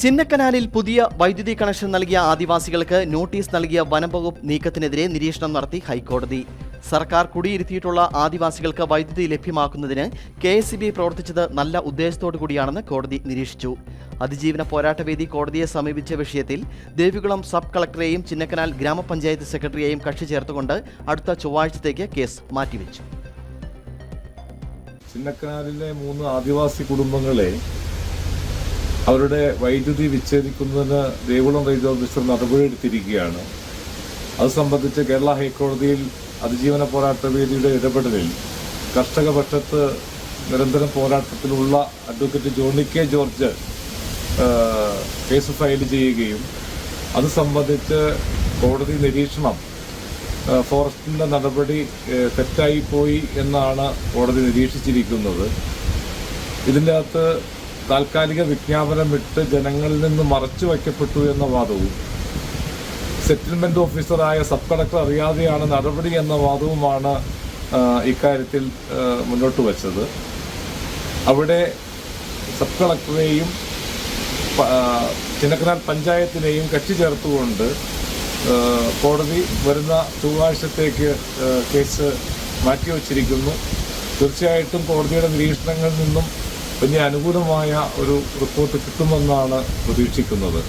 ചിന്നക്കനാലിൽ പുതിയ വൈദ്യുതി കണക്ഷൻ നൽകിയ ആദിവാസികൾക്ക് നോട്ടീസ് നൽകിയ വനംവകുപ്പ് നീക്കത്തിനെതിരെ നിരീക്ഷണം നടത്തി ഹൈക്കോടതി. സർക്കാർ കുടിയിരുത്തിയിട്ടുള്ള ആദിവാസികൾക്ക് വൈദ്യുതി ലഭ്യമാക്കുന്നതിന് കെ എസ് ബി പ്രവർത്തിച്ചത് നല്ല ഉദ്ദേശത്തോടു കൂടിയാണെന്ന് കോടതി നിരീക്ഷിച്ചു. അതിജീവന പോരാട്ടവേദി കോടതിയെ സമീപിച്ച വിഷയത്തിൽ ദേവികുളം സബ് കളക്ടറെയും ചിന്നക്കനാൽ ഗ്രാമപഞ്ചായത്ത് സെക്രട്ടറിയെയും കക്ഷി ചേർത്തുകൊണ്ട് അടുത്ത ചൊവ്വാഴ്ചത്തേക്ക് കേസ് മാറ്റിവെച്ചു. ചിന്നക്കനാലിലെ മൂന്ന് ആദിവാസി കുടുംബങ്ങളെ അവരുടെ വൈദ്യുതി വിച്ഛേദിക്കുന്നതിന് ദേവികുളം റേഞ്ച് ഓഫീസർ നടപടിയെടുത്തിരിക്കുകയാണ് അത് സംബന്ധിച്ച് കേരള ഹൈക്കോടതിയിൽ അതിജീവന പോരാട്ട വേദിയുടെ ഇടപെടലിൽ കർഷകപക്ഷത്ത് നിരന്തരം പോരാട്ടത്തിലുള്ള advocate Johny K George case file ചെയ്യുകയും അത് സംബന്ധിച്ച് കോടതി നിരീക്ഷണം ഫോറസ്റ്റിന്റെ നടപടി തെറ്റായിപ്പോയി തെറ്റായി പോയി എന്നാണ് കോടതി നിരീക്ഷിച്ചിരിക്കുന്നത്. ഇതിന്റെ അകത്ത് താൽക്കാലിക വിജ്ഞാപനം ഇട്ട് ജനങ്ങളിൽ നിന്ന് മറച്ചു വയ്ക്കപ്പെട്ടു എന്ന വാദവും സെറ്റിൽമെന്റ് ഓഫീസറായ സബ് കളക്ടർ അറിയാതെയാണ് നടപടി എന്ന വാദവുമാണ് ഇക്കാര്യത്തിൽ മുന്നോട്ട് വച്ചത്. അവിടെ സബ് കളക്ടറെയും ചിന്നക്കനാൽ പഞ്ചായത്തിനെയും കക്ഷി ചേർത്തുകൊണ്ട് കോടതി വരുന്ന ചൊവ്വാഴ്ചത്തേക്ക് കേസ് മാറ്റിവച്ചിരിക്കുന്നു. തീർച്ചയായിട്ടും കോടതിയുടെ നിരീക്ഷണങ്ങളിൽ നിന്നും വലിയ അനുകൂലമായ ഒരു റിപ്പോർട്ട് കിട്ടുമെന്നാണ് പ്രതീക്ഷിക്കുന്നത്.